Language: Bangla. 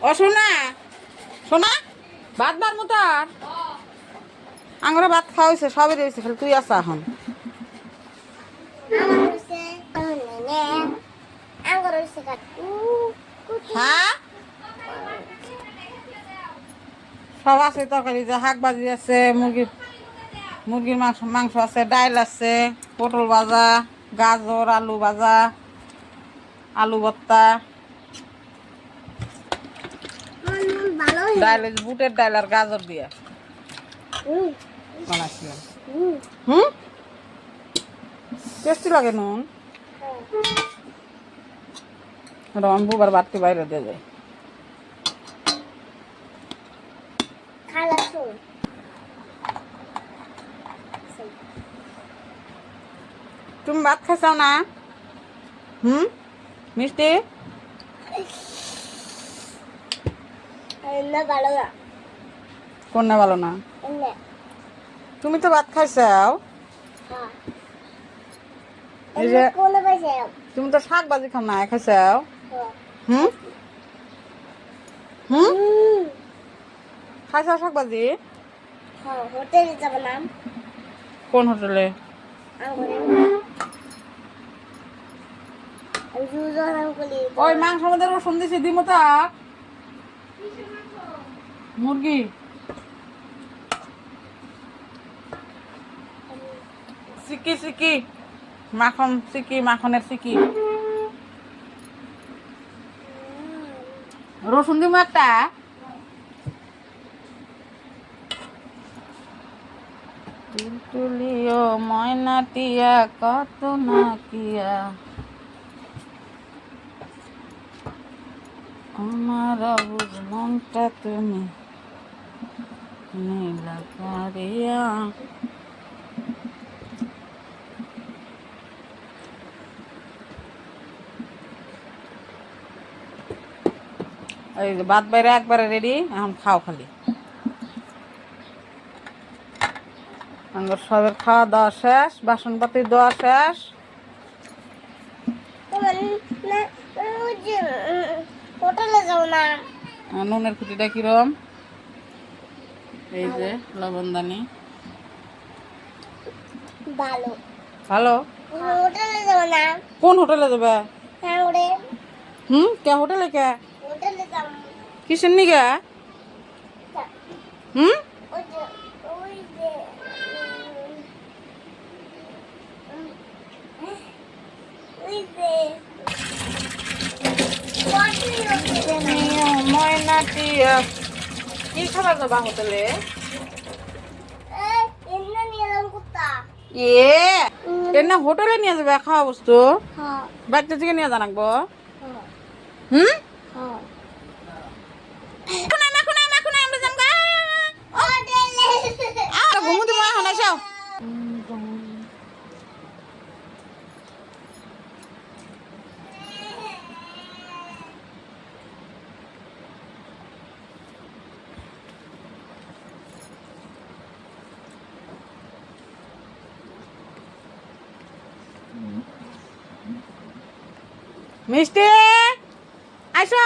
ও শোনা শোনা ভাত বার মতো আর? আঙুরে ভাত খাওয়া হয়েছে সবই রয়েছে খালি তুই আসা এখন। হ্যাঁ? সব আছে তরকারি যে শাক ভাজি আছে মুরগির মুরগির মাংস মাংস আছে ডাইল আছে পটল ভাজা গাজর আলু ভাজা আলু ভর্তা। যে বুটের ডাইল আর গাজর দিয়ে। বানাইছিলাম হুম? টেস্টি লাগে নুন রন বুবার বাড়তি বাইরে দিয়ে যায়। তুমি ভাত খাইছাও না? হুম? মিষ্টি? না ভালো না? তুমি তো ভাত খাইছাও। তুমি তো শাক ভাজি খাও না খাইছাও। হুম? হুম? খাইছাও শাক ভাজি হ্যাঁ হোটেলে যাব না। কোন হোটেলে? ওই মাংস মধ্যে রসুন দিছি দিমো তা। মুরগি? সিকি সিকি। মাখন সিকি, মাখনের সিকি। রসুন দিমো একটা? তুলিও ময়নাটিয়া কত না কিয়া। আমার অবুজ মনটা তুমি নীলা করিয়া এই ভাত বাইরে একবারে রেডি এখন খাও খালি সবের খাওয়া দাওয়া শেষ বাসন পাতি দেওয়া শেষ নুনের খুঁটিটা কিরম এই যে লবণদানি। ভালো। ভালো? হোটেলে যাব না। কোন হোটেলে যাবে? আঙ্গুরে হুম কে হোটেলে কে? হোটেলে যাব। কিসের নিগে? হুম? ওই যে খাবার যাবা হোটেলে এই, এমনি নিয়ে এলাম কুত্তা। এ এর না হোটেলে নিয়ে যাবে খাওয়া বস্তু বাচ্চা থেকে নিয়ে জানাকবো হুম মিষ্টি! আইসো!